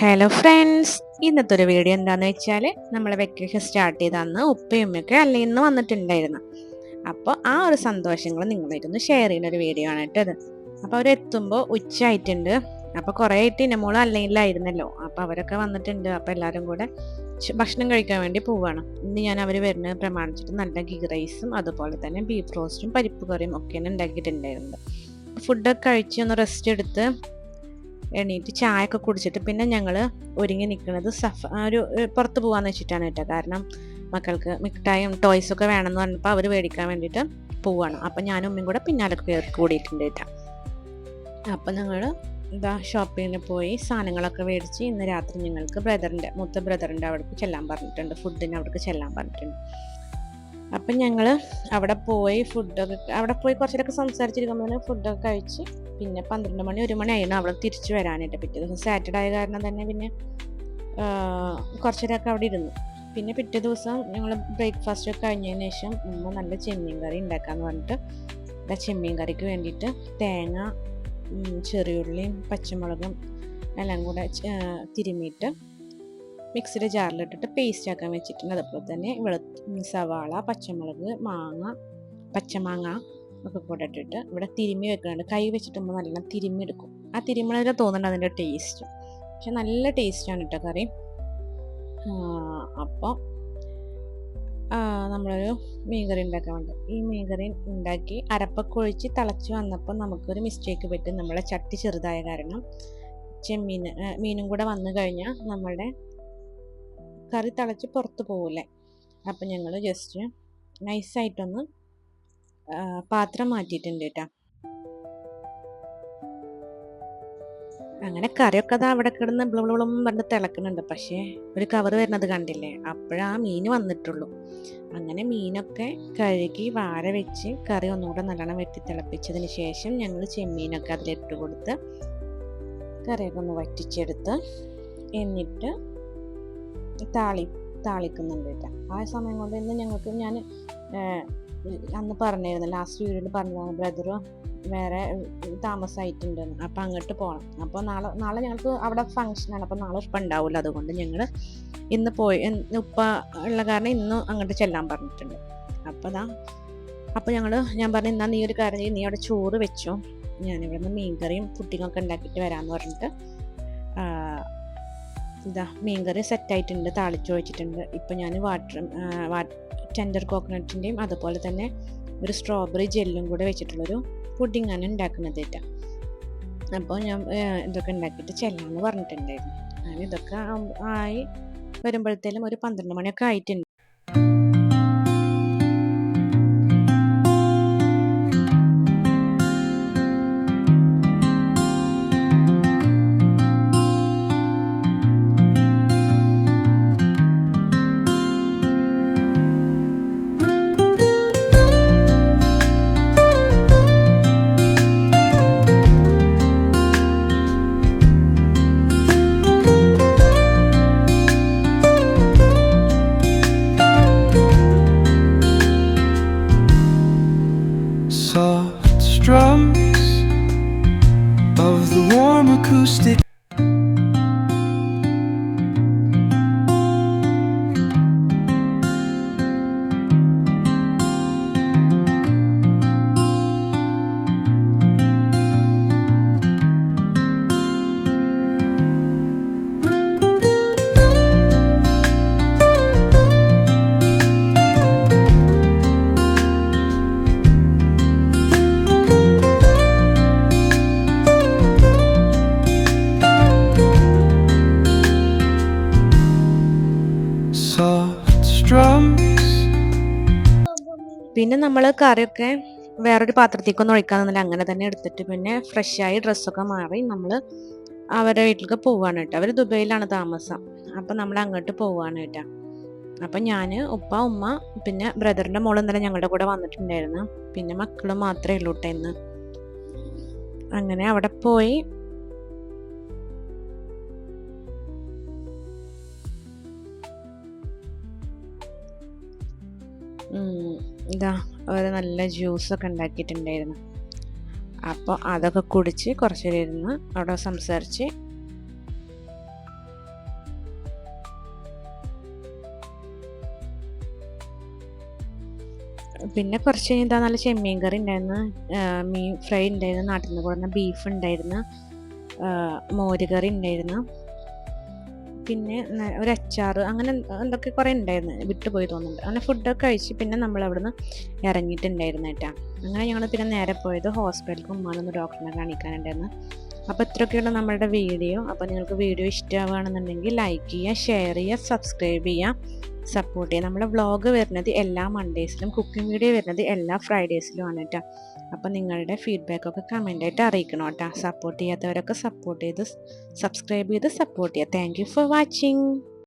Hello friends ഇന്നത്തെ ഒരു video എന്താണെന്ന് വെച്ചാൽ നമ്മൾ വെക്കേഷൻ സ്റ്റാർട്ട് ചെയ്ത അന്ന് ഉപ്പയും ഉമ്മയൊക്കെ അല്ലെങ്കിൽ ഇന്ന് വന്നിട്ടുണ്ടായിരുന്നു. അപ്പോൾ ആ ഒരു സന്തോഷങ്ങൾ നിങ്ങളായിട്ടൊന്ന് ഷെയർ ചെയ്യുന്ന ഒരു വീഡിയോ ആണ് കേട്ടത് അപ്പോൾ അവരെത്തുമ്പോൾ ഉച്ച ആയിട്ടുണ്ട്. അപ്പോൾ കുറേ ആയിട്ട് മോൾ അല്ലെങ്കിലായിരുന്നല്ലോ അപ്പോൾ അവരൊക്കെ വന്നിട്ടുണ്ട്. അപ്പോൾ എല്ലാവരും കൂടെ ഭക്ഷണം കഴിക്കാൻ വേണ്ടി പോവുകയാണ് ഇന്ന് ഞാൻ അവർ വരുന്നത് പ്രമാണിച്ചിട്ട് നല്ല ഗീ റൈസും അതുപോലെ തന്നെ ബീഫ് റോസ്റ്റും പരിപ്പ് കറിയും ഒക്കെയാണ് ഉണ്ടാക്കിയിട്ടുണ്ടായിരുന്നത്. ഫുഡൊക്കെ കഴിച്ച് ഒന്ന് റെസ്റ്റ് എടുത്ത് എണീറ്റ് ചായയൊക്കെ കുടിച്ചിട്ട് പിന്നെ ഞങ്ങൾ ഒരുങ്ങി നിൽക്കുന്നത് സഫ ഒരു പുറത്ത് പോകാന്ന് വെച്ചിട്ടാണ് കേട്ടോ. കാരണം മക്കൾക്ക് മിഠായും ടോയ്സൊക്കെ വേണമെന്ന് പറഞ്ഞപ്പോൾ അവർ മേടിക്കാൻ വേണ്ടിയിട്ട് പോവാണ്. അപ്പം ഞാനും ഉമ്മയും കൂടെ പിന്നാലെ കയറി കൂടിയിട്ടുണ്ട് കേട്ടോ. അപ്പം ഞങ്ങൾ ഇതാ ഷോപ്പിങ്ങിന് പോയി സാധനങ്ങളൊക്കെ മേടിച്ച് ഇന്ന് രാത്രി ഞങ്ങൾക്ക് ബ്രദറിന്റെ മൂത്ത ബ്രദറിന്റെ അവിടേക്ക് ചെല്ലാൻ പറഞ്ഞിട്ടുണ്ട്. ഫുഡിന് അവിടേക്ക് ചെല്ലാൻ പറഞ്ഞിട്ടുണ്ട്. അപ്പം ഞങ്ങൾ അവിടെ പോയി ഫുഡൊക്കെ അവിടെ പോയി കുറച്ചൊക്കെ സംസാരിച്ചിരിക്കുമ്പോൾ ഫുഡൊക്കെ കഴിച്ച് പിന്നെ പന്ത്രണ്ട് മണി ഒരു മണി ആയിരുന്നു അവിടെ തിരിച്ചു വരാനായിട്ട്. പിറ്റേ ദിവസം സാറ്റർഡേ ആയ കാരണം തന്നെ പിന്നെ കുറച്ചേരൊക്കെ അവിടെ ഇരുന്നു. പിന്നെ പിറ്റേ ദിവസം ഞങ്ങൾ ബ്രേക്ക്ഫാസ്റ്റ് ഒക്കെ കഴിഞ്ഞതിന് ശേഷം ഉമ്മ നല്ല ചെമ്മീൻ കറി ഉണ്ടാക്കാന്ന് പറഞ്ഞിട്ട് ആ ചെമ്മീൻ കറിക്ക് വേണ്ടിയിട്ട് തേങ്ങ ചെറിയുള്ളിയും പച്ചമുളകും എല്ലാം കൂടെ തിരുമ്മിയിട്ട് മിക്സിയുടെ ജാറിലിട്ടിട്ട് പേസ്റ്റ് ആക്കാൻ വെച്ചിട്ടുണ്ട്. അതുപോലെ തന്നെ വെളു സവാള പച്ചമുളക് മാങ്ങ പച്ചമാങ്ങ ഒക്കെ കൂടെ ഇട്ടിട്ട് ഇവിടെ തിരുമ്മി വെക്കുന്നുണ്ട്. കൈ വെച്ചിട്ട് നമ്മൾ നല്ല തിരുമ്മി എടുക്കും. ആ തിരുമ്മണ തോന്നുന്നുണ്ട് അതിന്റെ ടേസ്റ്റ് പക്ഷെ നല്ല ടേസ്റ്റാണ് കേട്ടോ കറി. അപ്പോൾ നമ്മളൊരു മീൻകറി ഉണ്ടാക്കാൻ വേണ്ടി. ഈ മീൻകറി ഉണ്ടാക്കി അരപ്പൊക്കെ ഒഴിച്ച് തിളച്ച് വന്നപ്പോൾ നമുക്കൊരു മിസ്റ്റേക്ക് പറ്റും. നമ്മളെ ചട്ടി ചെറുതായ കാരണം ചെമ്മീൻ മീനും കൂടെ വന്നു കഴിഞ്ഞാൽ നമ്മളുടെ കറി തിളച്ച് പുറത്ത് പോകില്ലേ അപ്പം ഞങ്ങൾ ജസ്റ്റ് നൈസായിട്ടൊന്ന് പാത്രം മാറ്റിയിട്ടുണ്ട് കേട്ടോ അങ്ങനെ കറിയൊക്കെ അതാ അവിടെ കിടന്ന് ബ്ലബിളും പറഞ്ഞ് തിളക്കുന്നുണ്ട്. പക്ഷേ ഒരു കവർ വരുന്നത് കണ്ടില്ലേ? അപ്പോഴാ മീൻ വന്നിട്ടുള്ളൂ. അങ്ങനെ മീനൊക്കെ കഴുകി വാര വെച്ച് കറി ഒന്നുകൂടെ നല്ലോണം വെട്ടി തിളപ്പിച്ചതിന് ശേഷം ഞങ്ങൾ ചെമ്മീനൊക്കെ അതിലിട്ട് കൊടുത്ത് കറിയൊക്കെ ഒന്ന് വറ്റിച്ചെടുത്ത് എന്നിട്ട് താളി താളിക്കുന്നുണ്ട് കേട്ടോ ആ സമയം കൊണ്ട് ഇന്ന് ഞങ്ങൾക്ക് ഞാൻ അന്ന് പറഞ്ഞിരുന്നു ലാസ്റ്റ് വീഡിയോയിൽ പറഞ്ഞതാണ് ബ്രദറും വേറെ താമസമായിട്ടുണ്ടെന്ന് അപ്പം അങ്ങോട്ട് പോകണം അപ്പോൾ നാളെ നാളെ ഞങ്ങൾക്ക് അവിടെ ഫംഗ്ഷനാണ് അപ്പോൾ നാളെ ഉപ്പ ഉണ്ടാവില്ല അതുകൊണ്ട് ഞങ്ങൾ ഇന്ന് പോയി ഉപ്പ ഉള്ള കാരണം ഇന്ന് അങ്ങോട്ട് ചെല്ലാൻ പറഞ്ഞിട്ടുണ്ട്. അപ്പോൾ അതാ അപ്പോൾ ഞങ്ങൾ ഞാൻ പറഞ്ഞു എന്നാൽ നീ ഒരു കാര്യം നീ അവിടെ ചോറ് വെച്ചോ. ഞാനിവിടെ നിന്ന് മീൻകറിയും പുട്ടിങ്ങൊക്കെ ഉണ്ടാക്കിയിട്ട് വരാമെന്ന് പറഞ്ഞിട്ട് ഇതാ മീൻകറി സെറ്റായിട്ടുണ്ട് താളിച്ചു വെച്ചിട്ടുണ്ട് ഇപ്പം ഞാൻ വാട്ടർ ടെൻഡർ കോക്കനട്ടിന്റെയും അതുപോലെ തന്നെ ഒരു സ്ട്രോബെറി ജെല്ലും കൂടെ വെച്ചിട്ടുള്ളൊരു പുഡിങ്ങാണ് ഉണ്ടാക്കുന്നത് കേട്ടോ. അപ്പോൾ ഞാൻ ഇതൊക്കെ ഉണ്ടാക്കിയിട്ട് ചെല്ലാമെന്ന് പറഞ്ഞിട്ടുണ്ടായിരുന്നു. അങ്ങനെ ഇതൊക്കെ ആയി വരുമ്പോഴത്തേലും ഒരു പന്ത്രണ്ട് മണിയൊക്കെ ആയിട്ടുണ്ട്. പിന്നെ നമ്മൾ കറിയൊക്കെ വേറൊരു പാത്രത്തേക്ക് ഒന്നും ഒഴിക്കാൻ നിന്നില്ല. അങ്ങനെ തന്നെ എടുത്തിട്ട് പിന്നെ ഫ്രഷായി ഡ്രസ്സൊക്കെ മാറി നമ്മൾ അവരുടെ വീട്ടിലേക്ക് പോവാണ് കേട്ടോ. അവർ ദുബൈയിലാണ് താമസം. അപ്പം നമ്മൾ അങ്ങോട്ട് പോവാണ് കേട്ടോ. അപ്പം ഞാൻ ഉപ്പ ഉമ്മ പിന്നെ ബ്രദറിന്റെ മോൾ ഇന്നലെ ഞങ്ങളുടെ കൂടെ വന്നിട്ടുണ്ടായിരുന്നു. പിന്നെ മക്കൾ മാത്രമേ ഉള്ളൂ കേട്ടോ ഇന്ന്. അങ്ങനെ അവിടെ പോയി. ഉം, ഇതാ ഒരു നല്ല ജ്യൂസൊക്കെ ഉണ്ടാക്കിയിട്ടുണ്ടായിരുന്നു. അപ്പോൾ അതൊക്കെ കുടിച്ച് കുറച്ച് നേരം ഇരുന്ന് അവിടെ സംസാരിച്ച് പിന്നെ കുറച്ച് കഴിഞ്ഞാൽ നല്ല ചെമ്മീൻ കറി ഉണ്ടായിരുന്നു. മീൻ ഫ്രൈ ഉണ്ടായിരുന്നു. നാട്ടിൽ നിന്ന് കൂടുന്ന ബീഫ് ഉണ്ടായിരുന്നു. മോരുകറി ഉണ്ടായിരുന്നു. പിന്നെ ഒരു അച്ചാർ അങ്ങനെ എന്തൊക്കെ കുറേ ഉണ്ടായിരുന്നു വിട്ടുപോയി തോന്നുന്നുണ്ട്. അങ്ങനെ ഫുഡൊക്കെ കഴിച്ച് പിന്നെ നമ്മൾ അവിടുന്ന് ഇറങ്ങിയിട്ടുണ്ടായിരുന്നു കേട്ടാ. അങ്ങനെ ഞങ്ങൾ പിന്നെ നേരെ പോയത് ഹോസ്പിറ്റലിൽ ഉമ്മാനൊന്ന് ഡോക്ടറിനെ കാണിക്കാനുണ്ടായിരുന്നു. അപ്പോൾ ഇത്രയൊക്കെയുള്ള നമ്മളുടെ വീഡിയോ. അപ്പോൾ നിങ്ങൾക്ക് വീഡിയോ ഇഷ്ടമാവുകയാണെന്നുണ്ടെങ്കിൽ ലൈക്ക് ചെയ്യുക ഷെയർ ചെയ്യുക സബ്സ്ക്രൈബ് ചെയ്യുക സപ്പോർട്ട് ചെയ്യുക. നമ്മുടെ വ്ളോഗ് വരുന്നത് എല്ലാ മൺഡേസിലും കുക്കിംഗ് വീഡിയോ വരുന്നത് എല്ലാ ഫ്രൈഡേസിലും ആണ് കേട്ടോ അപ്പോൾ നിങ്ങളുടെ ഫീഡ്ബാക്കൊക്കെ കമന്റായിട്ട് അറിയിക്കണം കേട്ടോ സപ്പോർട്ട് ചെയ്യാത്തവരൊക്കെ സപ്പോർട്ട് ചെയ്ത് സബ്സ്ക്രൈബ് ചെയ്ത് സപ്പോർട്ട് ചെയ്യുക. Thank for watching